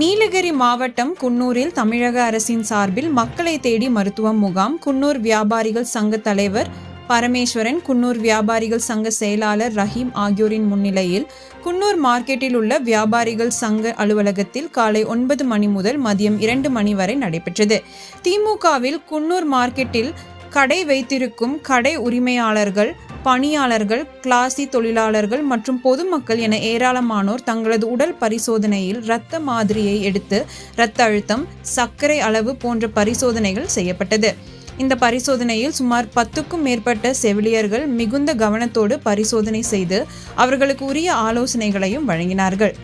நீலகிரி மாவட்டம் குன்னூரில் தமிழக அரசின் சார்பில் மக்களை தேடி மருத்துவம் முகாம். குன்னூர் வியாபாரிகள் சங்க தலைவர் பரமேஸ்வரன் குன்னூர் வியாபாரிகள் சங்க செயலாளர் ரஹீம் ஆகியோரின் முன்னிலையில் குன்னூர் மார்க்கெட்டில் உள்ள வியாபாரிகள் சங்க அலுவலகத்தில் காலை ஒன்பது மணி முதல் மதியம் இரண்டு மணி வரை நடைபெற்றது. திமுகவில் குன்னூர் மார்க்கெட்டில் கடை வைத்திருக்கும் கடை உரிமையாளர்கள் பணியாளர்கள் கிளாசி தொழிலாளர்கள் மற்றும் பொதுமக்கள் என ஏராளமானோர் தங்களது உடல் பரிசோதனையில் இரத்த மாதிரியை எடுத்து இரத்த அழுத்தம் சர்க்கரை அளவு போன்ற பரிசோதனைகள் செய்யப்பட்டது. இந்த பரிசோதனையில் சுமார் பத்துக்கும் மேற்பட்ட செவிலியர்கள் மிகுந்த கவனத்தோடு பரிசோதனை செய்து அவர்களுக்கு உரிய ஆலோசனைகளையும் வழங்கினார்கள்.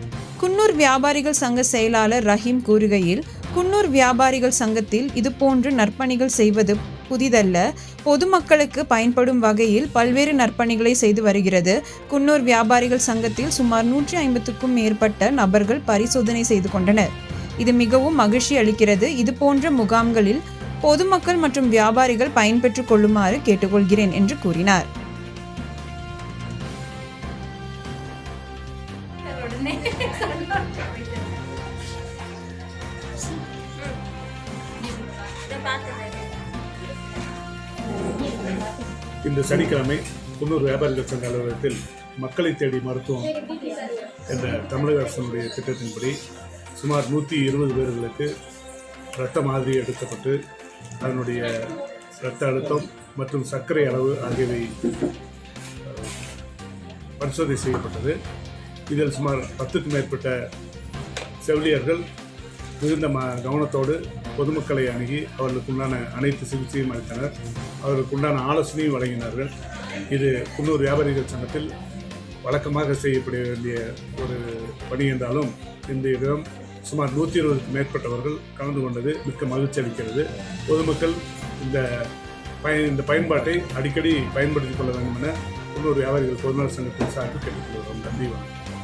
குன்னூர் வியாபாரிகள் சங்க செயலாளர் ரஹீம் கூறுகையில் குன்னூர் வியாபாரிகள் சங்கத்தில் இதுபோன்று நற்பணிகள் செய்வது புதிதல்ல. பொதுமக்களுக்கு பயன்படும் வகையில் பல்வேறு நற்பணிகளை செய்து வருகிறது. குன்னூர் வியாபாரிகள் சங்கத்தில் சுமார் நூற்றி ஐம்பத்துக்கும் மேற்பட்ட நபர்கள் பரிசோதனை செய்து கொண்டனர். இது மிகவும் மகிழ்ச்சி அளிக்கிறது. இது போன்ற முகாம்களில் பொதுமக்கள் மற்றும் வியாபாரிகள் பயன்பெற்றுக் கொள்ளுமாறு கேட்டுக்கொள்கிறேன் என்று கூறினார். உடனே இந்த சனிக்கிழமை குன்னூர் வியாபாரிகள் சங்க அலுவலகத்தில் மக்களை தேடி மருத்துவம் என்ற தமிழக அரசினுடைய திட்டத்தின்படி சுமார் நூற்றி இருபது பேர்களுக்கு இரத்த மாதிரி எடுக்கப்பட்டு அதனுடைய இரத்த அழுத்தம் மற்றும் சர்க்கரை அளவு ஆகியவை பரிசோதனை செய்யப்பட்டது. இதில் சுமார் பத்துக்கும் மேற்பட்ட செவிலியர்கள் மிகுந்த ம கவனத்தோடு பொதுமக்களை அணுகி அவர்களுக்குண்டான அனைத்து சிகிச்சையும் அளித்தனர். அவர்களுக்குண்டான ஆலோசனையும் வழங்கினார்கள். இது குன்னூர் வியாபாரிகள் சங்கத்தில் வழக்கமாக செய்யப்பட வேண்டிய ஒரு பணி என்றாலும் இந்த இடம் சுமார் நூற்றி இருபதுக்கு மேற்பட்டவர்கள் கலந்து கொண்டது மிக்க மகிழ்ச்சி அளிக்கிறது. பொதுமக்கள் இந்த பயன் இந்த பயன்பாட்டை அடிக்கடி பயன்படுத்திக் கொள்ள வேண்டும் என குன்னூர் வியாபாரிகள் பொதுநல சங்கத்தின் சார்பில் கேட்டுக்கொள்கிறோம். நன்றி வணக்கம்.